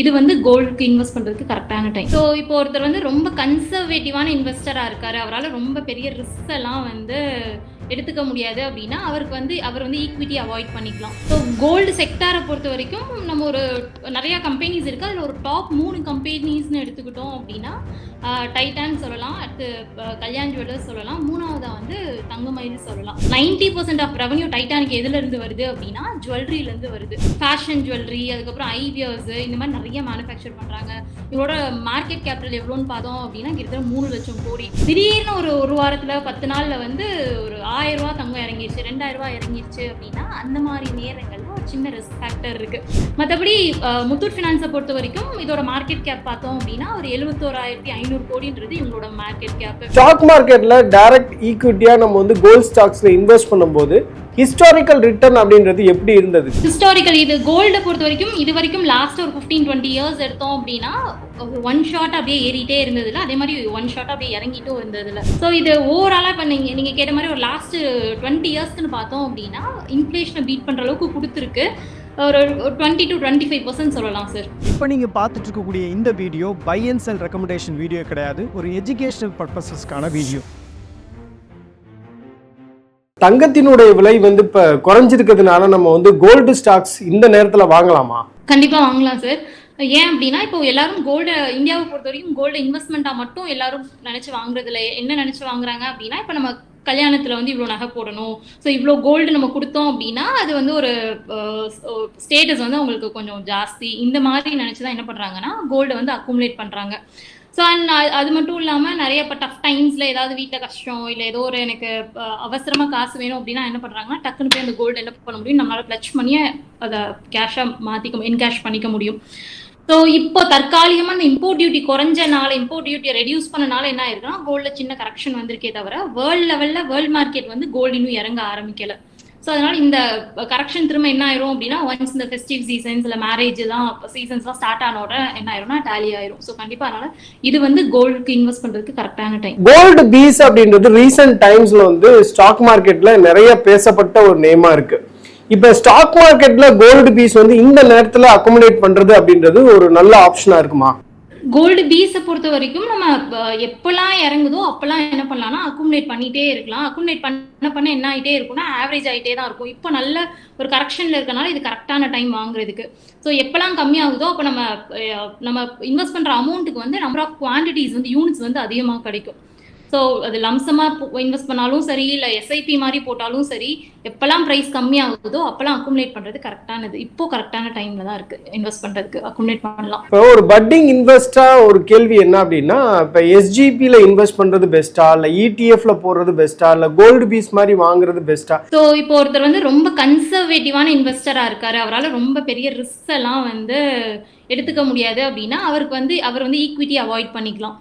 இது வந்து கோல்டுக்கு இன்வெஸ்ட் பண்ணுறதுக்கு கரெக்டான டைம் ஸோ இப்போ ஒருத்தர் வந்து ரொம்ப கன்சர்வேட்டிவான இன்வெஸ்டராக இருக்காரு. அவரால் ரொம்ப பெரிய ரிஸ்க் எல்லாம் வந்து எடுத்துக்க முடியாது அப்படின்னா அவருக்கு வந்து அவர் வந்து ஈக்விட்டி அவாய்ட் பண்ணிக்கலாம். ஸோ கோல்டு செக்டாரை பொறுத்த வரைக்கும் நம்ம ஒரு நிறையா கம்பெனிஸ் இருக்குது அதில் ஒரு டாப் மூணு கம்பெனிஸ்னு எடுத்துக்கிட்டோம் அப்படின்னா டைட்டான் சொல்லலாம். அடுத்து கல்யாண் ஜுவல்லர்ஸ் சொல்லலாம். மூணாவதாக வந்து தங்கமயில் சொல்லலாம். நைன்டி பர்சன்ட் ஆஃப் ரெவன்யூ டைட்டானிக் எதுலேருந்து வருது அப்படின்னா ஜுவல்லரியிலேருந்து வருது. ஃபேஷன் ஜுவல்லரி அதுக்கப்புறம் ஐவியர்ஸ் இந்த மாதிரி நிறைய மேனுஃபேக்சர் பண்ணுறாங்க இவரோட மார்க்கெட் கேபிட்டல் எவ்வளோன்னு பார்த்தோம் அப்படின்னா கிட்டத்தட்ட மூணு லட்சம் கோடி. திடீர்னு ஒரு ஒரு வாரத்தில் பத்து நாளில் வந்து ஒரு ஆயிரம் ரூபா தங்கம் இறங்கிருச்சு ரெண்டாயிரம் ரூபா இறங்கிருச்சு அப்படின்னா அந்த மாதிரி நேரங்கள்ல சின்ன ரிஸ்க் ஃபேக்டர் இருக்கு. மற்றபடி முத்தூட் ஃபினான்ஸை பொறுத்த வரைக்கும் இதோட மார்க்கெட் கேப் பார்த்தோம் அப்படின்னா ஒரு எழுபத்தோராயிரத்தி ஐநூறு கோடின்றது இவங்களோட மார்க்கெட் கேப் ஸ்டாக் மார்க்கெட்ல டைரக்ட் ஈக்விட்டியா நம்ம வந்து கோல்ட் ஸ்டாக்ஸ்ல இன்வெஸ்ட் பண்ணும்போது ஹிஸ்டாரிக்கல் ரிட்டர்ன் அப்படின்றது எப்படி இருந்தது? ஹிஸ்டாரிக்கல் இது கோல்டை பொறுத்த வரைக்கும் இது வரைக்கும் லாஸ்ட் ஒரு ஃபிஃப்டீன் டுவெண்ட்டி இயர்ஸ் எடுத்தோம் அப்படின்னா ஒன் ஷாட் அப்படியே ஏறிட்டே இருந்ததுல அதே மாதிரி ஒன் ஷாட் அப்படியே இறங்கிட்டும் இருந்ததுல ஸோ இது ஓவராலாக இப்போ நீங்கள் நீங்கள் கேட்ட மாதிரி ஒரு லாஸ்ட் டுவெண்ட்டி இயர்ஸ்க்குன்னு பார்த்தோம் அப்படின்னா இன்ஃப்ளேஷனை பீட் பண்ணுற அளவுக்கு கொடுத்துருக்கு. ஒரு twenty to twenty five percent சொல்லலாம் சார் இப்போ நீங்கள் பார்த்துட்டு இருக்கக்கூடிய இந்த video buy and sell recommendation video கிடையாது. ஒரு எஜுகேஷனல் பர்பஸஸ்க்கான வீடியோ தங்கத்தினுடைய விலை வந்து இப்ப குறைஞ்சிருக்கிறதுனால நம்ம வந்து கோல்டு ஸ்டாக்ஸ் இந்த நேரத்துல வாங்கலாமா? கண்டிப்பாக வாங்கலாம் சார் ஏன் அப்படின்னா இப்போ எல்லாரும் கோல்டு இந்தியாவை பொறுத்த வரைக்கும் கோல்டு இன்வெஸ்ட்மெண்ட்டாக மட்டும் எல்லாரும் நினச்சி வாங்குறதுல என்ன நினச்சி வாங்குறாங்க அப்படின்னா இப்போ நம்ம கல்யாணத்தில் வந்து இவ்வளோ நகை போடணும். ஸோ இவ்வளோ கோல்டு நம்ம கொடுத்தோம் அப்படின்னா அது வந்து ஒரு ஸ்டேட்டஸ் வந்து அவங்களுக்கு கொஞ்சம் ஜாஸ்தி. இந்த மாதிரி நினச்சி தான் என்ன பண்ணுறாங்கன்னா கோல்டை வந்து அக்குமுலேட் பண்ணுறாங்க ஸோ அண்ட் uh, அது மட்டும் இல்லாமல் நிறைய இப்போ டஃப் டைம்ஸில் ஏதாவது வீட்டில் கஷ்டம் இல்லை ஏதோ ஒரு எனக்கு அவசரமாக காசு வேணும் அப்படின்னா என்ன பண்ணுறாங்கன்னா டக்குன்னு போய் அந்த கோல்டு என்ன பண்ண முடியும்? நம்மளால் ப்ளச் பண்ணியே அதை கேஷாக மாற்றிக்க என்கேஷ் பண்ணிக்க முடியும். ஸோ இப்போ தற்காலிகமாக இந்த இம்போர்ட் டியூட்டி குறைஞ்சனால இம்போர்ட் டியூட்டியை ரெடியூஸ் பண்ணனால என்ன ஆயிருக்குன்னா கோல்டில் சின்ன கரெக்ஷன் வந்திருக்கே தவிர வேர்ல்ட் லெவலில் வேர்ல்ட் மார்க்கெட் வந்து கோல்டு இன்னும் இறங்க ஆரம்பிக்கலை. ஸோ அதனால இந்த கரெக்ஷன் திரும்ப என்ன ஆயிரும் அப்படின்னா ஒன்ஸ் இந்த ஃபெஸ்டிவ் சீசன்ஸ் இல்லை மேரேஜ் எல்லாம் சீசன்ஸ்லாம் ஸ்டார்ட் ஆன உடனே என்ன ஆயிரும்னா டேலி ஆயிரும். ஸோ கண்டிப்பாக அதனால இது வந்து கோல்டுக்கு இன்வெஸ்ட் பண்ணுறதுக்கு கரெக்டான டைம் கோல்டு பீஸ் அப்படின்றது ரீசெண்ட் டைம்ஸ்ல வந்து ஸ்டாக் மார்க்கெட்ல நிறைய பேசப்பட்ட ஒரு நேமா இருக்கு. இப்ப ஸ்டாக் மார்க்கெட்ல கோல்டு பீஸ் வந்து இந்த நேரத்துல அக்குமுலேட் பண்றது அப்படின்றது ஒரு நல்ல ஆப்ஷனா இருக்குமா? கோல்டு பீஸை பொறுத்த வரைக்கும் நம்ம எப்பெல்லாம் இறங்குதோ அப்பெல்லாம் என்ன பண்ணலாம்னா அக்குமுலேட் பண்ணிட்டே இருக்கலாம். அக்குமுலேட் பண்ண பண்ண என்ன ஆகிட்டே இருக்கும்னா ஆவரேஜ் ஆகிட்டே தான் இருக்கும். இப்போ நல்ல ஒரு கரெக்ஷனில் இருக்கனால இது கரெக்டான டைம் வாங்குறதுக்கு. ஸோ எப்பெல்லாம் கம்மியாகுதோ அப்போ நம்ம நம்ம இன்வெஸ்ட் பண்ணுற அமௌண்ட்டுக்கு வந்து நம்பர் ஆஃப் குவான்டிட்டிஸ் வந்து யூனிட்ஸ் வந்து அதிகமாக கிடைக்கும். ஸோ அது லம்சமாக இன்வெஸ்ட் பண்ணாலும் சரி இல்லை எஸ்ஐபி மாதிரி போட்டாலும் சரி எப்பெல்லாம் ப்ரைஸ் கம்மியாகுதோ அப்பெல்லாம் அக்குமுலேட் பண்ணுறது கரெக்டானது இப்போ கரெக்டான டைமில் தான் இருக்குது இன்வெஸ்ட் பண்ணுறதுக்கு அக்குமுலேட் பண்ணலாம். இப்போ ஒரு பட்டிங் இன்வெஸ்டா ஒரு கேள்வி என்ன அப்படின்னா இப்போ எஸ்ஜிபியில் இன்வெஸ்ட் பண்றது பெஸ்ட்டா இல்லை இடிஎஃப்ல போடுறது பெஸ்ட்டா இல்லை கோல்டு பீஸ் மாதிரி வாங்குறது பெஸ்ட்டா ஸோ இப்போ ஒருத்தர் வந்து ரொம்ப கன்சர்வேட்டிவான இன்வெஸ்டராக இருக்காரு. அவரால் ரொம்ப பெரிய ரிஸ்க் எல்லாம் வந்து எடுத்துக்க முடியாது அப்படின்னா அவருக்கு வந்து அவர் வந்து ஈக்விட்டி அவாய்ட் பண்ணிக்கலாம்.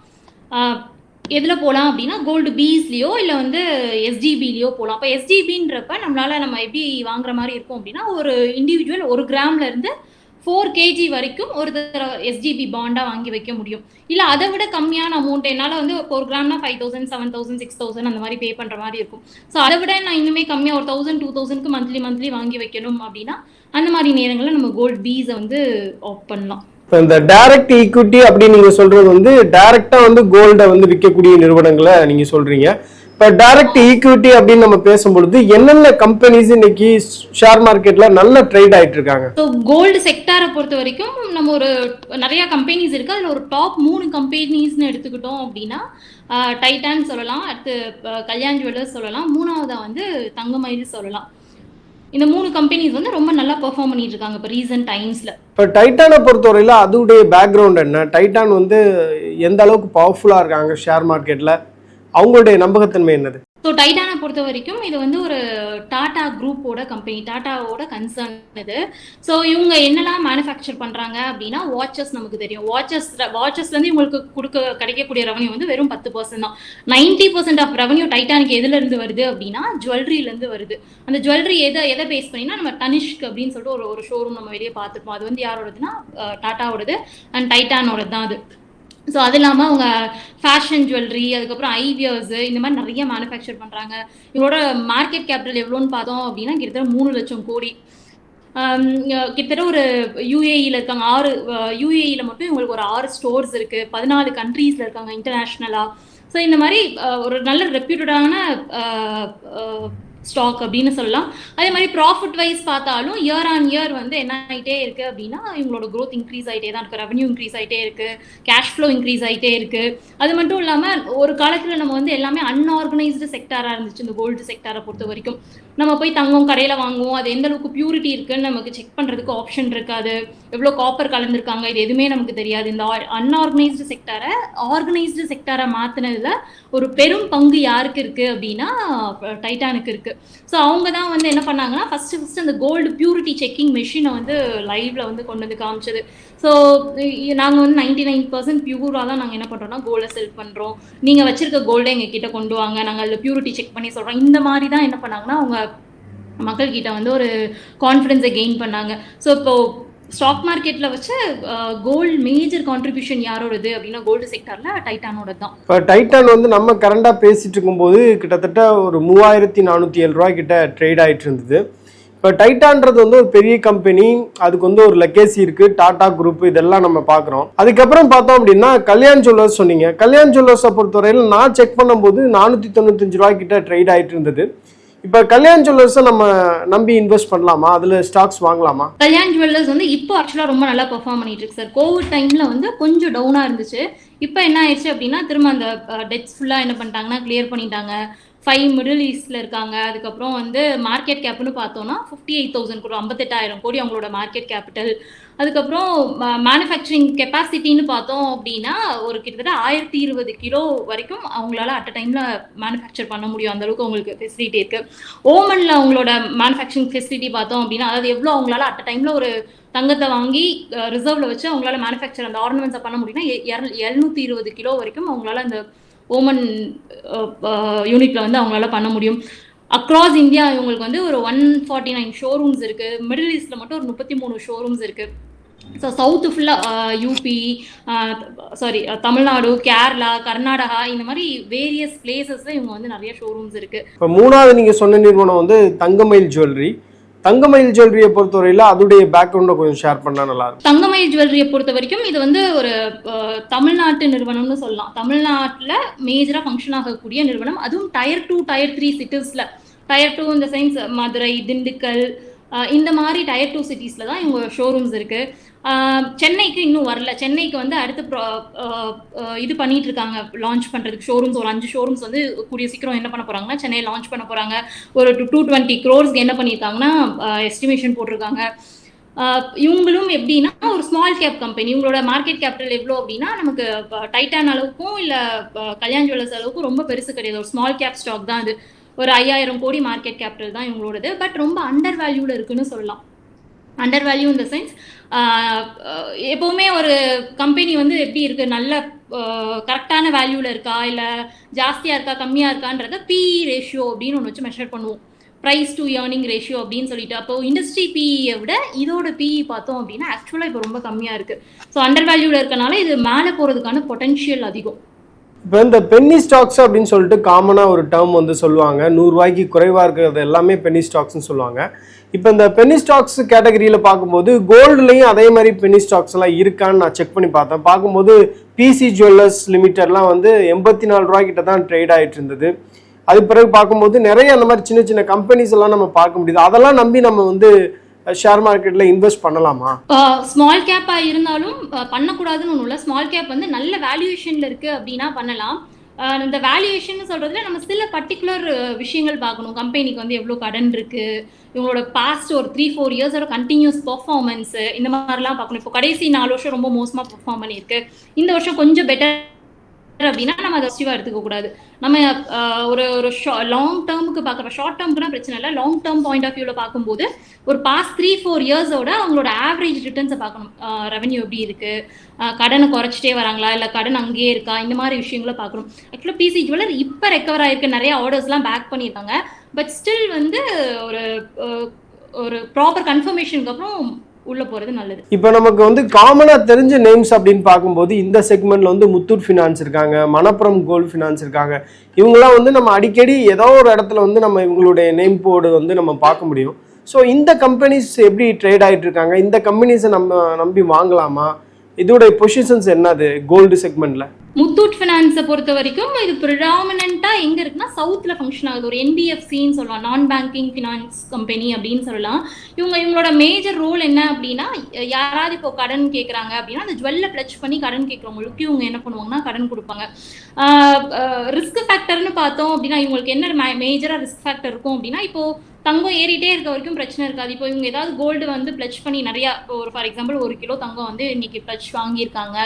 எதில் போகலாம் அப்படின்னா கோல்டு பீஸ்லேயோ இல்லை வந்து எஸ்டிபிலேயோ போகலாம் இப்போ எஸ்டிபின்றப்ப நம்மளால நம்ம எப்படி வாங்குற மாதிரி இருக்கும் அப்படின்னா ஒரு இண்டிவிஜுவல் ஒரு கிராம்ல இருந்து ஃபோர் கேஜி வரைக்கும் ஒரு தடவை எஸ்டிபி பாண்டாக வாங்கி வைக்க முடியும். இல்லை அதை விட கம்மியான அமௌண்ட் என்னால் வந்து ஒரு கிராம்னா five thousand seven thousand six thousand அந்த மாதிரி பே பண்ணுற மாதிரி இருக்கும். ஸோ அதை விட நான் இன்னுமே கம்மியாக ஒரு தௌசண்ட் டூ தௌசண்ட்க்கு மந்த்லி மந்த்லி வாங்கி வைக்கணும் அப்படின்னா அந்த மாதிரி நேரங்களில் நம்ம கோல்ட் பீஸை வந்து ஆஃப் பண்ணலாம். இப்போ இந்த டைரக்ட் ஈக்விட்டி அப்படின்னு நீங்க சொல்றது வந்து டைரக்டா வந்து கோல்டை வந்து விற்கக்கூடிய நிறுவனங்களை நீங்க சொல்றீங்க. இப்போ டைரக்ட் ஈக்விட்டி அப்படின்னு நம்ம பேசும்பொழுது என்னென்ன கம்பெனிஸ் இன்னைக்கு ஷேர் மார்க்கெட்ல நல்ல ட்ரேட் ஆயிட்டு இருக்காங்க? ஸோ கோல்டு செக்டாரை பொறுத்த வரைக்கும் நம்ம ஒரு நிறைய கம்பெனிஸ் இருக்கு. அதில் ஒரு டாப் மூணு கம்பெனிஸ்னு எடுத்துக்கிட்டோம் அப்படின்னா டைட்டான் சொல்லலாம். அடுத்து கல்யாண் ஜுவல்லர்ஸ் சொல்லலாம். மூணாவதா வந்து தங்கமயில் சொல்லலாம். இந்த மூணு கம்பெனிஸ் வந்து ரொம்ப நல்லா பெர்ஃபார்ம் பண்ணிட்டு இருக்காங்க இப்போ ரீசன்ட் டைம்ஸ்ல இப்போ டைட்டானை பொறுத்தவரையில அதுடைய பேக்ரவுண்ட் என்ன? டைட்டான் வந்து எந்த அளவுக்கு பவர்ஃபுல்லாக இருக்காங்க ஷேர் மார்க்கெட்டில் அவங்களுடைய நம்பகத்தன்மை என்னது? ஸோ டைட்டானை பொறுத்த வரைக்கும் இது வந்து ஒரு டாடா குரூப்போட கம்பெனி டாட்டாவோட கன்சர்ன் இது. ஸோ இவங்க என்னெல்லாம் மேனுஃபேக்சர் பண்ணுறாங்க அப்படின்னா வாட்சஸ் நமக்கு தெரியும். வாட்சஸ் வாட்சஸ்லேருந்து இவங்களுக்கு கொடுக்க கிடைக்கக்கூடிய ரெவன்யூ வந்து வெறும் பத்து பர்சன்ட் தான். நைன்டி பர்சன்ட் ஆஃப் ரெவன்யூ டைட்டானுக்கு எதுலேருந்து வருது அப்படின்னா ஜுவல்லரியிலேருந்து வருது. அந்த ஜுவல்லரி எதை எதை பேஸ் பண்ணினா நம்ம டனிஷ்க் அப்படின்னு சொல்லிட்டு ஒரு ஒரு ஷோரூம் நம்ம வெளியே பார்த்துருப்போம். அது வந்து யாரோடதுன்னா டாட்டாவோடது அண்ட் டைட்டானோடது தான் அது. ஸோ அது இல்லாமல் அவங்க ஃபேஷன் ஜுவல்லரி அதுக்கப்புறம் ஐவியர்ஸு இந்த மாதிரி நிறைய மேனுஃபேக்சர் பண்ணுறாங்க இவங்களோட மார்க்கெட் கேபிட்டல் எவ்வளோன்னு பார்த்தோம் அப்படின்னா கிட்டத்தட்ட மூணு லட்சம் கோடி. கிட்டத்தட்ட ஒரு யூஏஇல இருக்காங்க. ஆறு யூஏஇல மட்டும் இவங்களுக்கு ஒரு ஆறு ஸ்டோர்ஸ் இருக்கு. பதினாலு கண்ட்ரீஸ்ல இருக்காங்க இன்டர்நேஷ்னலா ஸோ இந்த மாதிரி ஒரு நல்ல ரெப்யூட்டடான ஸ்டாக் அப்படின்னு சொல்லலாம். அதே மாதிரி ப்ராஃபிட் வைஸ் பார்த்தாலும் இயர் ஆன் இயர் வந்து என்ன ஆகிட்டே இருக்கு அப்படின்னா இவங்களோட க்ரோத் இன்க்ரீஸ் ஆகிட்டே தான் இருக்கு. ரெவன்யூ இன்க்ரீஸ் ஆகிட்டே இருக்கு. கேஷ் ஃப்ளோ இன்க்ரீஸ் ஆகிட்டே இருக்கு. அது மட்டும் இல்லாமல் ஒரு காலத்தில் நம்ம வந்து எல்லாமே அன்ஆர்கனைஸ்டு செக்டாராக இருந்துச்சு. இந்த கோல்டு செக்டாரை பொறுத்த வரைக்கும். நம்ம போய் தங்கம் கடையில் வாங்குவோம். அது எந்த அளவுக்கு பியூரிட்டி இருக்குன்னு நமக்கு செக் பண்ணுறதுக்கு ஆப்ஷன் இருக்காது. எவ்வளோ காப்பர் கலந்துருக்காங்க இது எதுவுமே நமக்கு தெரியாது. இந்த அன்ஆர்கனைஸ்டு செக்டாரை ஆர்கனைஸ்டு செக்டாரை மாற்றினதில் ஒரு பெரும் பங்கு யாருக்கு இருக்குது அப்படின்னா டைட்டானுக்கு இருக்குது ஸோ அவங்க தான் வந்து என்ன பண்ணாங்கன்னா ஃபஸ்ட்டு ஃபஸ்ட்டு அந்த கோல்டு பியூரிட்டி செக்கிங் மெஷினை வந்து லைவ்ல வந்து கொண்டு வந்து காமிச்சது. ஸோ நாங்கள் வந்து நைன்டி நைன் பர்சன்ட் பியூராக தான் நாங்கள் என்ன பண்ணுறோம்னா கோல்டை செல் பண்ணுறோம் நீங்கள் வச்சிருக்க கோல்டை எங்கள் கிட்ட கொண்டு வாங்க. நாங்கள் அதில் பியூரிட்டி செக் பண்ணி சொல்கிறோம் இந்த மாதிரி தான் என்ன பண்ணாங்கன்னா அவங்க மக்கள்கிட்ட வந்து ஒரு கான்ஃபிடென்ஸை கெயின் பண்ணாங்க. ஸோ இப்போ ஸ்டாக் மார்க்கெட்டில் வச்ச கோல்டு மேஜர் கான்ட்ரிபியூஷன் யாரோடது அப்படின்னா கோல்டு செக்டரில் டைட்டானோட தான். இப்போ டைட்டான் வந்து நம்ம கரண்டாக பேசிகிட்டு இருக்கும்போது கிட்டத்தட்ட ஒரு மூவாயிரத்தி நானூற்றி ஏழு ரூபா கிட்ட ட்ரேட் ஆயிட்டு இருந்தது இப்போ டைட்டான்றது வந்து ஒரு பெரிய கம்பெனி அதுக்கு வந்து ஒரு லெக்கேசி இருக்குது டாடா குரூப் இதெல்லாம் நம்ம பார்க்குறோம் அதுக்கப்புறம் பார்த்தோம் அப்படின்னா கல்யாண் ஜுவல்லர்ஸ் சொன்னீங்க. கல்யாண் ஜுவல்லர்ஸை பொறுத்தவரையில் நான் செக் பண்ணும்போது நானூற்றி தொண்ணூத்தஞ்சு ரூபாய்க்கிட்ட ட்ரேட் ஆகிட்டு இருந்தது இப்போ கல்யாண் ஜுவல்லர்ஸை நம்ம நம்பி இன்வெஸ்ட் பண்ணலாமா? அதில் ஸ்டாக்ஸ் வாங்கலாமா? கல்யாண் ஜுவல்லர்ஸ் வந்து இப்போ ஆக்சுவலாக ரொம்ப நல்லா பெர்ஃபார்ம் பண்ணிட்டு இருக்கு சார் கோவிட் டைம்ல வந்து கொஞ்சம் டவுனாக இருந்துச்சு. இப்போ என்ன ஆயிடுச்சு அப்படின்னா திரும்ப அந்த டெட்ஸ் ஃபுல்லாக என்ன பண்ணிட்டாங்கன்னா கிளியர் பண்ணிட்டாங்க. ஃபைவ் மிடில் ஈஸ்டில் இருக்காங்க. அதுக்கப்புறம் வந்து மார்க்கெட் கேப்னு பார்த்தோம்னா ஃபிஃப்டி எயிட் தௌசண்ட் கோடி ஐம்பத்தெட்டாயிரம் கோடி அவங்களோட மார்க்கெட் கேபிட்டல் அதுக்கப்புறம் மேனுஃபேக்சரிங் கெப்பாசிட்டின்னு பார்த்தோம் அப்படின்னா ஒரு கிட்டத்தட்ட ஆயிரத்தி இருபது கிலோ வரைக்கும் அவங்களால அட் அ டைம்ல மேனுஃபேக்சர் பண்ண முடியும். அந்த அளவுக்கு அவங்களுக்கு ஃபெசிலிட்டி இருக்கு. ஓமன்ல அவங்களோட மேனுஃபேக்சரிங் ஃபெசிலிட்டி பார்த்தோம் அப்படின்னா அதாவது எவ்வளோ அவங்களால அட் அ டைம்ல ஒரு தங்கத்தை வாங்கி ரிசர்வ்ல வச்சு அவங்களால மேனுஃபேக்சர் அந்த ஆர்னமெண்ட்ஸை பண்ண முடியும்னா எழுநூத்தி இருபது கிலோ வரைக்கும் அவங்களால அந்த ஓமன் யூனிட்ல uh, uh, வந்து அவங்களால பண்ண முடியும். அக்ராஸ் இந்தியா இவங்களுக்கு வந்து ஒரு ஒன் ஃபார்ட்டி நைன் ஷோரூம்ஸ் இருக்கு மிடில் ஈஸ்ட்ல மட்டும் ஒரு முப்பத்தி மூணு ஷோரூம்ஸ் இருக்கு. ஸோ சவுத்து ஃபுல்லாக யூபி சாரி தமிழ்நாடு கேரளா கர்நாடகா இந்த மாதிரி வேரியஸ் பிளேசஸ்ல இவங்க வந்து நிறைய ஷோரூம்ஸ் இருக்கு. இப்போ மூணாவது நீங்கள் சொன்ன நிறுவனம் வந்து தங்கமயில் ஜுவல்லரி தங்கமயில் ஜுவல்லரியை பொறுத்தவரையில் அதுடைய பேக்ரவுண்டை கொஞ்சம் ஷேர் பண்ணால் நல்லா இருக்கும். தங்கமயில் ஜுவல்லரியை பொறுத்த வரைக்கும் இது வந்து ஒரு தமிழ்நாட்டு நிறுவனம்னு சொல்லலாம். தமிழ்நாட்டில் மேஜராக ஃபங்க்ஷன் ஆகக்கூடிய நிறுவனம். அதுவும் டயர் டூ டயர் த்ரீ சிட்டிஸில் டயர் டூ இந்த சயின்ஸ் மதுரை திண்டுக்கல் இந்த மாதிரி டயர் டூ சிட்டிஸில் தான் இவங்க ஷோரூம்ஸ் இருக்கு. சென்னைக்கு இன்னும் வரல. சென்னைக்கு வந்து அடுத்து இது பண்ணிட்டு இருக்காங்க. லான்ச் பண்றதுக்கு ஷோரூம்ஸ் ஒரு அஞ்சு ஷோரூம்ஸ் வந்து கூடிய சீக்கிரம் என்ன பண்ண போறாங்கன்னா சென்னை லான்ச் பண்ண போறாங்க. ஒரு டூ டுவெண்ட்டி க்ரோர்ஸ்க்கு என்ன பண்ணியிருக்காங்கன்னா எஸ்டிமேஷன் போட்டிருக்காங்க. இவங்களும் எப்படின்னா ஒரு ஸ்மால் கேப் கம்பெனி இவங்களோட மார்க்கெட் கேபிட்டல் எவ்வளோ அப்படின்னா நமக்கு டைட்டான் அளவுக்கும் இல்லை கல்யாண் ஜுவல்லர்ஸ் அளவுக்கும் ரொம்ப பெருசு கிடையாது. ஒரு ஸ்மால் கேப் ஸ்டாக் தான் அது. ஒரு ஐயாயிரம் கோடி மார்க்கெட் கேபிட்டல் தான் இவங்களோடது. பட் ரொம்ப அண்டர் வேல்யூவில் இருக்குன்னு சொல்லலாம். அண்டர் வேல்யூ இந்த சென்ஸ் எப்போவுமே ஒரு கம்பெனி வந்து எப்படி இருக்கு? நல்ல கரெக்டான வேல்யூவில் இருக்கா? இல்லை ஜாஸ்தியாக இருக்கா? கம்மியாக இருக்கான்றத பிஇ ரேஷியோ அப்படின்னு ஒன்று வச்சு மெஷர் பண்ணுவோம். ப்ரைஸ் டு ஏர்னிங் ரேஷியோ அப்படின்னு சொல்லிட்டு. அப்போ இண்டஸ்ட்ரி பிஇயை விட இதோட பிஇ பார்த்தோம் அப்படின்னா ஆக்சுவலாக இப்போ ரொம்ப கம்மியாக இருக்குது ஸோ அண்டர் வேல்யூவில் இருக்கனால இது மேலே போகிறதுக்கான பொட்டன்ஷியல் அதிகம். இப்போ இந்த பென்னி ஸ்டாக்ஸ் அப்படின்னு சொல்லிட்டு காமனாக ஒரு டேர்ம் வந்து சொல்லுவாங்க. நூறுரூவாய்க்கு குறைவாக இருக்கிறது எல்லாமே பென்னி ஸ்டாக்ஸ்னு சொல்லுவாங்க. இப்போ இந்த பென்னி ஸ்டாக்ஸ் கேட்டகரியில் பார்க்கும்போது கோல்டுலேயும் அதே மாதிரி பென்னி ஸ்டாக்ஸ் எல்லாம் இருக்கான்னு நான் செக் பண்ணி பார்த்தேன். பார்க்கும்போது பிசி ஜுவல்லர்ஸ் லிமிட்டட்லாம் வந்து எண்பத்தி நாலு ரூபாய்க்கிட்ட தான் ட்ரேட் ஆகிட்டு இருந்தது. அது பிறகு பார்க்கும்போது நிறைய அந்த மாதிரி சின்ன சின்ன கம்பெனிஸ் எல்லாம் நம்ம பார்க்க முடியுது. அதெல்லாம் நம்பி நம்ம வந்து ஷேர் மார்க்கெட்டில் இன்வெஸ்ட் பண்ணலாமா? ஸ்மால் கேப்பாக இருந்தாலும் பண்ணக்கூடாதுன்னு ஒன்றும் இல்லை. ஸ்மால் கேப் வந்து நல்ல வேல்யூவேஷனில் இருக்குது அப்படின்னா பண்ணலாம். இந்த வேல்யூவேஷன் சொல்கிறதுல நம்ம சில பர்டிகுலர் விஷயங்கள் பார்க்கணும். கம்பெனிக்கு வந்து எவ்வளோ கடன் இருக்குது இவங்களோட பாஸ்ட் ஒரு த்ரீ ஃபோர் இயர்ஸோட கண்டினியூஸ் பர்ஃபார்மன்ஸ் இந்த மாதிரிலாம் பார்க்கணும். இப்போ கடைசி நாலு வருஷம் ரொம்ப மோசமாக பர்ஃபார்ம் பண்ணியிருக்கு. இந்த வருஷம் கொஞ்சம் பெட்டர் அப்படின்னா நம்ம அதை பாசிட்டிவாக எடுத்துக்க கூடாது. நம்ம ஒரு ஒரு லாங் டேர்முக்கு பார்க்குற ஷார்ட் டேர்முக்குனா பிரச்சனை இல்லை. லாங் டேர்ம் பாயிண்ட் ஆஃப் வியூல பார்க்கும்போது ஒரு பாஸ்ட் த்ரீ ஃபோர் இயர்ஸோட அவங்களோட ஆவரேஜ் ரிட்டர்ன்ஸை பார்க்கணும். ரெவன்யூ எப்படி இருக்கு? கடனை குறைச்சிட்டே வராங்களா? இல்லை கடன் அங்கேயே இருக்கா? இந்த மாதிரி விஷயங்களை பார்க்கணும். ஆக்சுவலாக பிசி ஜுவல்லர் இப்போ ரெக்கவர் ஆயிருக்கு. நிறைய ஆர்டர்ஸ்லாம் பேக் பண்ணியிருக்காங்க. பட் ஸ்டில் வந்து ஒரு ஒரு ப்ராப்பர் கன்ஃபர்மேஷனுக்கு அப்புறம் உள்ள போறது நல்லது. இப்போ நமக்கு வந்து காமனாக தெரிஞ்ச நேம்ஸ் அப்படின்னு பார்க்கும்போது இந்த செக்மெண்ட்ல வந்து முத்தூட் ஃபினான்ஸ் இருக்காங்க மணப்புரம் கோல்ட் ஃபினான்ஸ் இருக்காங்க. இவங்கெல்லாம் வந்து நம்ம அடிக்கடி ஏதோ ஒரு இடத்துல வந்து நம்ம இவங்களுடைய நேம் போர்டு வந்து நம்ம பார்க்க முடியும். ஸோ இந்த கம்பெனிஸ் எப்படி ட்ரேட் ஆகிட்டு இருக்காங்க? இந்த கம்பெனிஸை நம்ம நம்பி வாங்கலாமா? இதோடைய பொசிஷன்ஸ் என்னது? கோல்டு செக்மெண்ட்ல முத்தூட் ஃபினான்ஸை பொறுத்த வரைக்கும் இது ப்ரிடாமினண்டா எங்க இருக்குன்னா சவுத்ல ஃபங்க்ஷன் ஆகுது. ஒரு என்பிஎஃப்சின்னு சொல்லலாம் நான் பேங்கிங் ஃபினான்ஸ் கம்பெனி அப்படின்னு சொல்லலாம். இவங்க இவங்களோட மேஜர் ரோல் என்ன அப்படின்னா யாராவது இப்போ கடன் கேட்குறாங்க அப்படின்னா அந்த ஜுவல்ல பிளச் பண்ணி கடன் கேட்குறவங்களுக்கு இவங்க என்ன பண்ணுவாங்கன்னா கடன் கொடுப்பாங்க. ரிஸ்க் ஃபேக்டர்னு பார்த்தோம் அப்படின்னா இவங்களுக்கு என்ன மேஜராக ரிஸ்க் ஃபேக்டர் இருக்கும் அப்படின்னா இப்போ தங்கம் ஏறிட்டே இருக்க வரைக்கும் பிரச்சனை இருக்காது. இப்போ இவங்க ஏதாவது கோல்டு வந்து பிளச் பண்ணி நிறையா ஒரு ஃபார் எக்ஸாம்பிள் ஒரு கிலோ தங்கம் வந்து இன்னைக்கு பிளச் வாங்கியிருக்காங்க.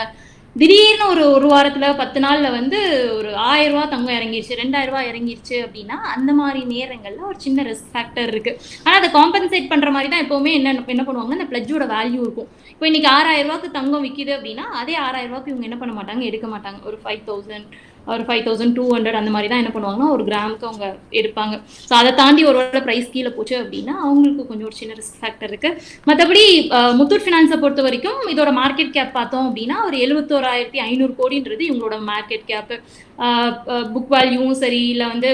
திடீர்னு ஒரு ஒரு வாரத்துல பத்து நாள்ல வந்து ஒரு ஆயிரம் ரூபாய் தங்கம் இறங்கிருச்சு ரெண்டாயிரம் ரூபாய் இறங்கிருச்சு அப்படின்னா அந்த மாதிரி நேரங்கள்ல ஒரு சின்ன ரிஸ்க் ஃபேக்டர் இருக்கு. ஆனா அதை காம்பன்சேட் பண்ற மாதிரி தான் எப்பவுமே என்ன என்ன பண்ணுவாங்க அந்த பிளட்ஜோட வேல்யூ இருக்கும். இப்போ இன்னைக்கு ஆறாயிரம் ரூபாய்க்கு தங்கம் விற்கிது அப்படின்னா அதே ஆறாயிரம் ரூபாய்க்கு இவங்க என்ன பண்ண மாட்டாங்க? எடுக்க மாட்டாங்க. ஒரு ஃபைவ் தௌசண்ட் ஒரு ஃபைவ் தௌசண்ட் டூ ஹண்ட்ரட் அந்த மாதிரி தான் என்ன பண்ணுவாங்கன்னா ஒரு கிராமுக்கு அவங்க எடுப்பாங்க. ஸோ அதை தாண்டி ஒரு வேளை ப்ரைஸ் கீழே போச்சு அப்படின்னா அவங்களுக்கு கொஞ்சம் ஒரு சின்ன ரிஸ்க் ஃபேக்டர் இருக்கு. மற்றபடி முத்தூட் ஃபினான்ஸை பொறுத்த வரைக்கும் இதோட மார்க்கெட் கேப் பார்த்தோம் அப்படின்னா ஒரு எழுபத்தோராயிரத்தி ஐநூறு கோடின்றது இவங்களோட மார்க்கெட் கேப்பு புக் வேல்யூவும் சரி இல்லை வந்து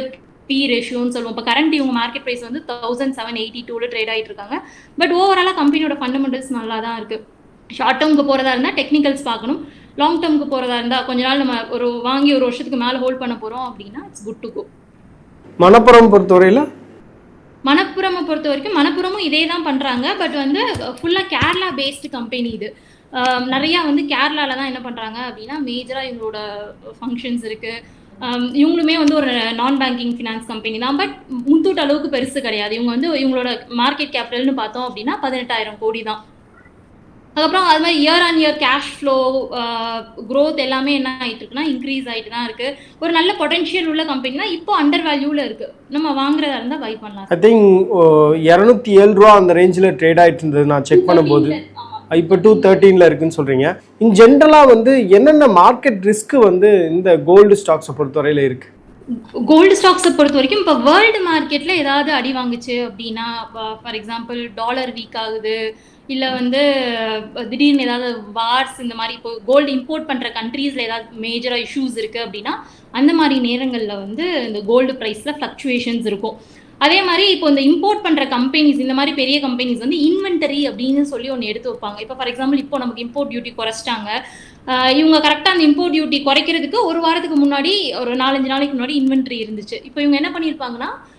பி ரேஷியோன்னு சொல்லுவோம். இப்போ கரண்ட் இவங்க மார்க்கெட் ப்ரைஸ் வந்து தௌசண்ட் செவன் எயிட்டி டூவில் ட்ரேட் ஆகிட்டு இருக்காங்க பட் ஓவராலாக கம்பெனியோட ஃபண்டமெண்டல்ஸ் நல்லா தான் இருக்குது ஷார்ட் டேர்முக்கு போகிறதா இருந்தால் டெக்னிக்கல்ஸ் பார்க்கணும். லாங் டேர்முக்கு போகிறதா இருந்தால் கொஞ்ச நாள் நம்ம ஒரு வாங்கி ஒரு வருஷத்துக்கு மேலே ஹோல்ட் பண்ண போகிறோம் அப்படின்னா it's good to go Manappuram பொறுத்தவரையில? மணப்புரமை பொறுத்த வரைக்கும் மணப்புரமும் இதே தான் பண்ணுறாங்க பட் வந்து ஃபுல்லாக கேரளா பேஸ்டு கம்பெனி இது. நிறையா வந்து கேரளால தான் என்ன பண்ணுறாங்க அப்படின்னா மேஜராக இவங்களோட ஃபங்க்ஷன்ஸ் இருக்குது இவங்களுமே வந்து ஒரு நான் பேங்கிங் ஃபினான்ஸ் கம்பெனி தான். பட் முத்தூட் அளவுக்கு பெருசு கிடையாது. இவங்க வந்து இவங்களோட மார்க்கெட் கேபிட்டல்னு பார்த்தோம் அப்படின்னா பதினெட்டாயிரம் கோடி தான். அதுக்கப்புறம் அது மாதிரி year on year cash flow growth எல்லாமே என்ன ஆயிட்டு இருக்குன்னா இன்க்ரீஸ் ஆயிட்டு தான் இருக்கு. ஒரு நல்ல பொட்டன்ஷியல் உள்ள கம்பெனி தான் இப்போ அண்டர் வேல்யூல இருக்கு. நம்ம வாங்குறதா இருந்தா பை பண்ணலாம். ஐ திங்க் இரநூத்தி ஏழு ரூபா அந்த ரேஞ்சில் ட்ரேட் ஆயிட்டு இருந்தது நான் செக் பண்ணும்போது. இப்போ டூ தேர்ட்டீனில் இருக்குன்னு சொல்கிறீங்க இன் ஜென்ரலாக வந்து என்னென்ன மார்க்கெட் ரிஸ்க் வந்து இந்த கோல்டு ஸ்டாக்ஸை பொறுத்தவரையில் இருக்கு? கோல்டு ஸ்டாக்ஸை பொறுத்த வரைக்கும் இப்போ வேர்ல்டு மார்க்கெட்ல ஏதாவது அடி வாங்குச்சு அப்படின்னா ஃபார் எக்ஸாம்பிள் டாலர் வீக் ஆகுது இல்லை வந்து திடீர்னு ஏதாவது வார்ஸ் இந்த மாதிரி இப்போ கோல்டு இம்போர்ட் பண்ணுற கண்ட்ரீஸில் ஏதாவது மேஜராக இஷ்யூஸ் இருக்குது அப்படின்னா அந்த மாதிரி நேரங்களில் வந்து இந்த கோல்டு ப்ரைஸில் ஃப்ளக்சுவேஷன்ஸ் இருக்கும். அதே மாதிரி இப்போ இந்த இம்போர்ட் பண்ணுற கம்பெனிஸ் இந்த மாதிரி பெரிய கம்பெனிஸ் வந்து இன்வென்டரி அப்படின்னு சொல்லி ஒன்று எடுத்து வைப்பாங்க. இப்போ ஃபார் எக்ஸாம்பிள் இப்போ நமக்கு இம்போர்ட் டியூட்டி குறைச்சிட்டாங்க. இவங்க கரெக்டாக அந்த இம்போர்ட் டியூட்டி குறைக்கிறதுக்கு ஒரு வாரத்துக்கு முன்னாடி ஒரு நாலஞ்சு நாளைக்கு முன்னாடி இன்வென்ட்ரி இருந்துச்சு. இப்போ இவங்க என்ன பண்ணியிருப்பாங்கன்னா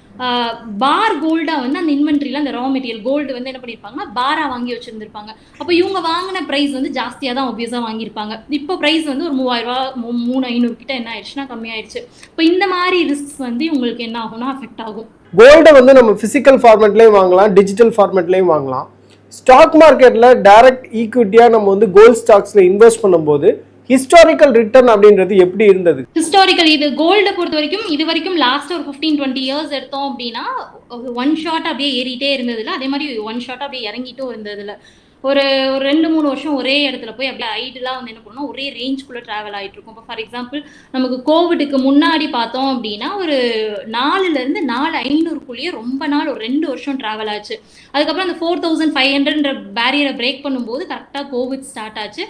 பார் கோல்டா வந்து அந்த இன்வென்ட்ரியில் அந்த ரா மெட்டீரியல் கோல்டு வந்து என்ன பண்ணியிருப்பாங்கன்னா பாரா வாங்கி வச்சிருந்திருப்பாங்க. அப்போ இவங்க வாங்கின ப்ரைஸ் வந்து ஜாஸ்தியாக தான் ஒபியஸாக வாங்கியிருப்பாங்க. இப்போ ப்ரைஸ் வந்து ஒரு மூவாயிரம் ரூபா மூ- மூணு ஐநூறு கிட்ட என்ன ஆயிடுச்சுன்னா கம்மியாயிடுச்சு. இப்போ இந்த மாதிரி ரிஸ்க்ஸ் வந்து உங்களுக்கு என்ன ஆகும்னா அஃபெக்ட் ஆகும். கோல்டை வந்து நம்ம ஃபிசிக்கல் ஃபார்மேட்லேயும் வாங்கலாம் டிஜிட்டல் ஃபார்மேட்லேயும் வாங்கலாம். ஸ்டாக் மார்க்கெட்டில் டைரக்ட் ஈக்விட்டியாக நம்ம வந்து கோல்ட் ஸ்டாக்ஸில் இன்வெஸ்ட் பண்ணும்போது ஹிஸ்டாரிக்கல் ரிட்டர்ன் அப்படின்றது எப்படி இருந்தது? ஹிஸ்டாரிக்கல் இது கோல்டை பொறுத்த வரைக்கும் இது வரைக்கும் லாஸ்ட் ஒரு ஃபிஃப்டீன் டுவெண்ட்டி இயர்ஸ் எடுத்தோம் அப்படின்னா ஒன் ஷாட் அப்படியே ஏறிட்டே இருந்ததுல அதே மாதிரி ஒன் ஷாட் அப்படியே இறங்கிட்டும் இருந்ததுல ஒரு ஒரு ரெண்டு மூணு வருஷம் ஒரே இடத்துல போய் அப்படியே ஐடலாக வந்து என்ன பண்ணணும் ஒரே ரேஞ்ச்குள்ளே ட்ராவல் ஆகிட்டு இருக்கும். இப்போ ஃபார் எக்ஸாம்பிள் நமக்கு கோவிடுக்கு முன்னாடி பார்த்தோம் அப்படின்னா ஒரு நாலுலேருந்து நாலு ஐநூறுக்குள்ளேயே ரொம்ப நாள் ஒரு ரெண்டு வருஷம் ட்ராவல் ஆச்சு. அதுக்கப்புறம் அந்த ஃபோர் தௌசண்ட் ஃபைவ் ஹண்ட்ரட்ன்ற பேரியரை பிரேக் பண்ணும்போது கரெக்டாக கோவிட் ஸ்டார்ட் ஆச்சு.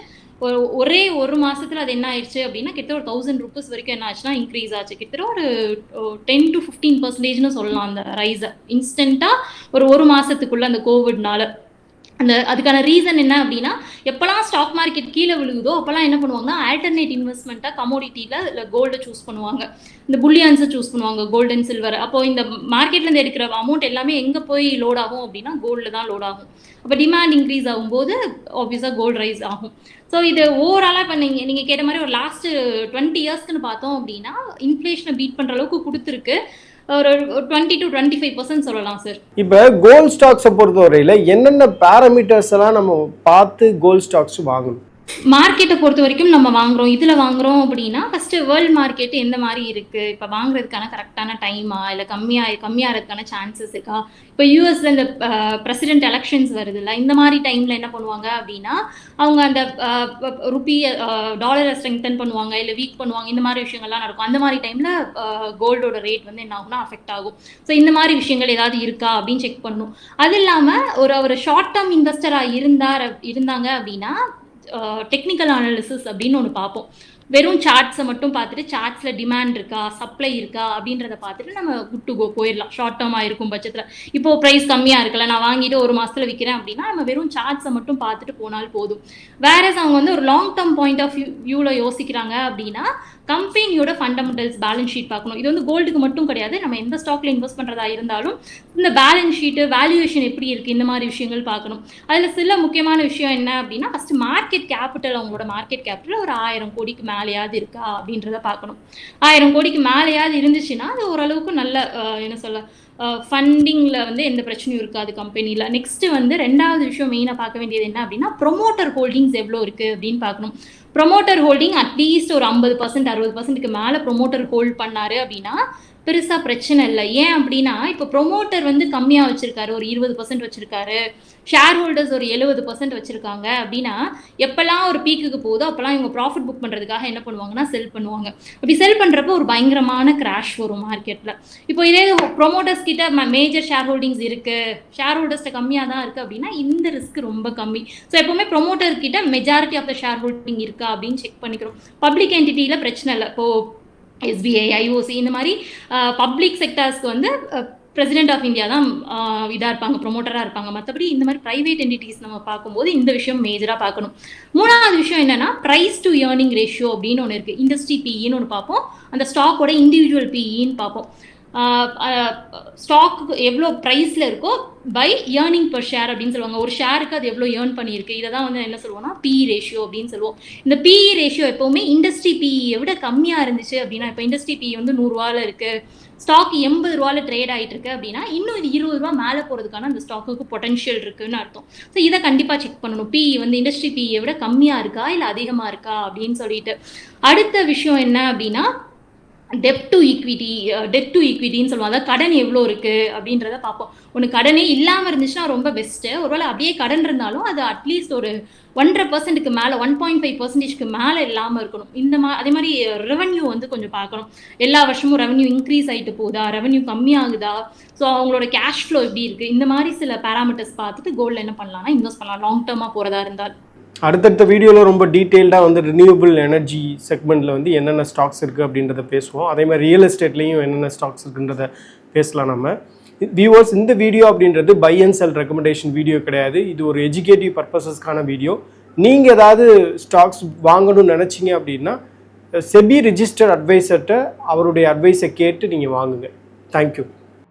ஒரு ஒரே ஒரு மாசத்துல அது என்ன ஆயிடுச்சு அப்படின்னா கிட்டத்தட்ட ஒரு தௌசண்ட் ருபீஸ் வரைக்கும் என்ன ஆச்சுன்னா இன்க்ரீஸ் ஆச்சு. கிட்டத்தட்ட ஒரு டென் டு ஃபிஃப்டீன் பர்சன்டேஜ்னு சொல்லலாம் அந்த ரைஸை இன்ஸ்டண்ட்டாக ஒரு ஒரு மாசத்துக்குள்ள அந்த கோவிட்னால அந்த அதுக்கான ரீசன் என்ன அப்படின்னா எப்போல்லாம் ஸ்டாக் மார்க்கெட் கீழே விழுகுதோ அப்போல்லாம் என்ன பண்ணுவாங்கன்னா ஆல்டர்னேட் இன்வெஸ்ட்மெண்ட்டாக கமோடிட்டியில் இல்லை கோல்டை சூஸ் பண்ணுவாங்க. இந்த புல்லியான்ஸை சூஸ் பண்ணுவாங்க கோல்டு அண்ட் சில்வர் அப்போ இந்த மார்க்கெட்லேருந்து எடுக்கிற அமௌண்ட் எல்லாமே எங்கே போய் லோட் ஆகும் அப்படின்னா கோல்டில் தான் லோட் ஆகும். அப்போ டிமாண்ட் இன்க்ரீஸ் ஆகும்போது ஆப்வியஸாக கோல்டு ரைஸ் ஆகும். ஸோ இது ஓவராலாக இப்போ நீங்கள் நீங்கள் கேட்ட மாதிரி ஒரு லாஸ்ட் டுவெண்ட்டி இயர்ஸ்க்குன்னு பார்த்தோம் அப்படின்னா இன்ஃப்ளேஷனை பீட் பண்ணுற அளவுக்கு கொடுத்துருக்கு. ஒரு twenty to twenty five percent சொல்லலாம் சார் இப்போ கோல்ட் ஸ்டாக்ஸை பொறுத்தவரையில் என்னென்ன பேராமீட்டர்ஸ் எல்லாம் நம்ம பார்த்து கோல்ட் ஸ்டாக்ஸ் வாங்கணும்? மார்க்கெட்டை பொறுத்த வரைக்கும் நம்ம வாங்குறோம். இதுல வாங்குறோம் அப்படின்னா ஃபர்ஸ்ட் வேர்ல்ட் மார்க்கெட் எந்த மாதிரி இருக்கு? இப்ப வாங்குறதுக்கான கரெக்டான டைமா இல்ல கம்மியா கம்மியாகிறதுக்கான சான்சஸ் இருக்கா? இப்போ யூஎஸ்ல இந்த பிரசிடென்ட் எலெக்ஷன்ஸ் வருது இல்ல இந்த மாதிரி டைம்ல என்ன பண்ணுவாங்க அப்படின்னா அவங்க அந்த ருப்பி டாலரை ஸ்ட்ரெங்தன் பண்ணுவாங்க இல்ல வீக் பண்ணுவாங்க இந்த மாதிரி விஷயங்கள்லாம் நடக்கும். அந்த மாதிரி டைம்ல கோல்டோட ரேட் வந்து என்ன ஆகும்னா அஃபெக்ட் ஆகும். ஸோ இந்த மாதிரி விஷயங்கள் ஏதாவது இருக்கா அப்படின்னு செக் பண்ணணும். அது இல்லாம ஒரு ஒரு ஷார்ட் டேர்ம் இன்வெஸ்டரா இருந்தார் இருந்தாங்க அப்படின்னா டெக்னிக்கல் அனாலிசிஸ் அப்படின்னு ஒன்று பார்ப்போம். வெறும் சார்ட்ஸை மட்டும் பார்த்துட்டு சார்ட்ஸில் டிமாண்ட் இருக்கா சப்ளை இருக்கா அப்படின்றத பார்த்துட்டு நம்ம குட் டு கோ போயிடலாம். ஷார்ட் டேர்மாக இருக்கும் பட்சத்தில். இப்போ ப்ரைஸ் கம்மியாக இருக்கல நான் வாங்கிட்டு ஒரு மாதத்தில் விற்கிறேன் அப்படின்னா நம்ம வெறும் சார்ட்ஸை மட்டும் பார்த்துட்டு போனால் போதும். வேறஸ் அவங்க வந்து ஒரு லாங் டேர்ம் பாயிண்ட் ஆஃப் வியூவில் யோசிக்கிறாங்க அப்படின்னா கம்பெனியோட ஃபண்டமெண்டல்ஸ் பேலன்ஸ் ஷீட் பார்க்கணும். இது வந்து கோல்டுக்கு மட்டும் கிடையாது நம்ம எந்த ஸ்டாக்ல இன்வெஸ்ட் பண்ணுறதா இருந்தாலும் இந்த பேலன்ஸ் ஷீட்டு வேல்யூவேஷன் எப்படி இருக்குது இந்த மாதிரி விஷயங்கள் பார்க்கணும். அதில் சில முக்கியமான விஷயம் என்ன அப்படின்னா ஃபஸ்ட்டு மார்க்கெட் கேபிட்டல் அவங்களோட மார்க்கெட் கேபிட்டல் ஒரு ஆயிரம் கோடிக்கு மேலேயாவது இருக்கா அப்படின்றத பார்க்கணும். ஆயிரம் கோடிக்கு மேலேயாவது இருந்துச்சுன்னா அது ஓரளவுக்கு நல்ல என்ன சொல்ல ஃபண்டிங்கில் வந்து எந்த பிரச்சனையும் இருக்காது கம்பெனியில் நெக்ஸ்ட்டு வந்து ரெண்டாவது விஷயம் மெயினாக பார்க்க வேண்டியது என்ன அப்படின்னா ப்ரொமோட்டர் ஹோல்டிங்ஸ் எவ்வளோ இருக்குது அப்படின்னு பார்க்கணும். ப்ரொமோட்டர் ஹோல்டிங் அட்லீஸ்ட் ஒரு ஐம்பது பர்சன்ட் அறுபது பர்சன்ட்டுக்கு மேலே ப்ரொமோட்டர் ஹோல்ட் பண்ணாரு அப்படின்னா பெருசாக பிரச்சனை இல்லை. ஏன் அப்படின்னா இப்போ ப்ரொமோட்டர் வந்து கம்மியாக வச்சுருக்காரு. ஒரு இருபது பர்சன்ட் வச்சுருக்காரு. ஷேர் ஹோல்டர்ஸ் ஒரு எழுபது பர்சன்ட் வச்சுருக்காங்க அப்படின்னா எப்போல்லாம் ஒரு பீக்குக்கு போகுதோ அப்போல்லாம் இவங்க ப்ராஃபிட் புக் பண்ணுறதுக்காக என்ன பண்ணுவாங்கன்னா செல் பண்ணுவாங்க. அப்படி செல் பண்ணுறப்போ ஒரு பயங்கரமான கிராஷ் வரும் மார்க்கெட்டில் இப்போ இதே ப்ரொமோட்டர்ஸ் கிட்ட மேஜர் ஷேர் ஹோல்டிங்ஸ் இருக்குது ஷேர் ஹோல்டர்ஸ்ட்டு கம்மியாக தான் இருக்குது அப்படின்னா இந்த ரிஸ்க் ரொம்ப கம்மி. ஸோ எப்போவுமே ப்ரொமோட்டர் கிட்ட majority of the share holding இருக்கா அப்படின்னு செக் பண்ணிக்கிறோம். பப்ளிக் என்டிட்டியில் பிரச்சனை இல்லை. இப்போது எஸ்பிஐ ஐஓசி இந்த மாதிரி பப்ளிக் செக்டர்ஸ்க்கு வந்து பிரசிடென்ட் ஆஃப் இந்தியா தான் இதாக இருப்பாங்க ப்ரொமோட்டராக இருப்பாங்க. மற்றபடி இந்த மாதிரி ப்ரைவேட் என்டிட்டிஸ் நம்ம பார்க்கும்போது இந்த விஷயம் மேஜராக பார்க்கணும். மூணாவது விஷயம் என்னன்னா ப்ரைஸ் டு ஏர்னிங் ரேஷியோ அப்படின்னு ஒன்று இருக்குது இண்டஸ்ட்ரி பிஇன்னு ஒன்று பார்ப்போம். அந்த ஸ்டாக்கோட இண்டிவிஜுவல் பிஇன்னு பார்ப்போம். ஸ்டாக்கு எவ்வளோ ப்ரைஸில் இருக்கோ பை ஏர்னிங் பர் ஷேர் அப்படின்னு சொல்லுவாங்க. ஒரு ஷேருக்கு அது எவ்வளோ ஏர்ன் பண்ணியிருக்கு. இதை தான் வந்து என்ன சொல்லுவோம்னா பிஇ ரேஷியோ அப்படின்னு சொல்லுவோம். இந்த பிஇ ரேஷியோ எப்போவுமே இண்டஸ்ட்ரி பிஇயை விட கம்மியாக இருந்துச்சு அப்படின்னா இப்போ இண்டஸ்ட்ரி பிஇ வந்து நூறுரூவாவில் இருக்குது ஸ்டாக் எண்பது ரூபாயில் ட்ரேட் ஆகிட்டு இருக்கு அப்படின்னா இன்னும் இது இருபது ரூபா மேலே போகிறதுக்கான அந்த ஸ்டாக்குக்கு பொட்டன்ஷியல் இருக்குன்னு அர்த்தம். ஸோ இதை கண்டிப்பாக செக் பண்ணணும். பிஇ வந்து இண்டஸ்ட்ரி பிஇயை விட கம்மியாக இருக்கா இல்லை அதிகமாக இருக்கா அப்படின்னு சொல்லிட்டு. அடுத்த விஷயம் என்ன அப்படின்னா debt to equity debt to ஈக்விட்டின்னு சொல்லுவாங்க. அதாவது கடன் எவ்வளோ இருக்குது அப்படின்றத பார்ப்போம். ஒன்று கடனே இல்லாமல் இருந்துச்சுன்னா ரொம்ப பெஸ்ட்டு ஒருவேளை அப்படியே கடன் இருந்தாலும் அது அட்லீஸ்ட் ஒரு ஒன்றரை பர்சன்ட்டுக்கு மேலே ஒன் பாயிண்ட் ஃபைவ் பர்சன்டேஜ்க்கு மேலே இல்லாமல் இருக்கணும். இந்த மா அதே மாதிரி uh, ரெவன்யூ வந்து கொஞ்சம் பார்க்கணும். எல்லா வருஷமும் ரெவன்யூ இன்க்ரீஸ் ஆகிட்டு போகுதா? ரெவன்யூ கம்மியாகுதா ஸோ அவங்களோட கேஷ் ஃப்ளோ எப்படி இருக்குது இந்த மாதிரி சில பேராமீட்டர்ஸ் பார்த்துட்டு கோல்டில் என்ன பண்ணலாம்னா இன்வெஸ்ட் பண்ணலாம். லாங் டேர்மாக போகிறதா இருந்தால். அடுத்தடுத்த வீடியோவில் ரொம்ப டீட்டெயில்டாக வந்து ரினியூவபிள் எனர்ஜி செக்மெண்ட்டில் வந்து என்னென்ன ஸ்டாக்ஸ் இருக்குது அப்படின்றத பேசுவோம். அதே மாதிரி ரியல் எஸ்டேட்லேயும் என்னென்ன ஸ்டாக்ஸ் இருக்குன்றத பேசலாம் நம்ம. வியூவர்ஸ் இந்த வீடியோ அப்படின்றது buy and sell recommendation video கிடையாது. இது ஒரு எஜுகேட்டிவ் பர்பஸஸ்க்கான வீடியோ. நீங்கள் ஏதாவது ஸ்டாக்ஸ் வாங்கணும்னு நினச்சிங்க அப்படின்னா செபி ரிஜிஸ்டர்ட் அட்வைசர்கிட்ட அவருடைய அட்வைஸை கேட்டு நீங்கள் வாங்குங்க. தேங்க்யூ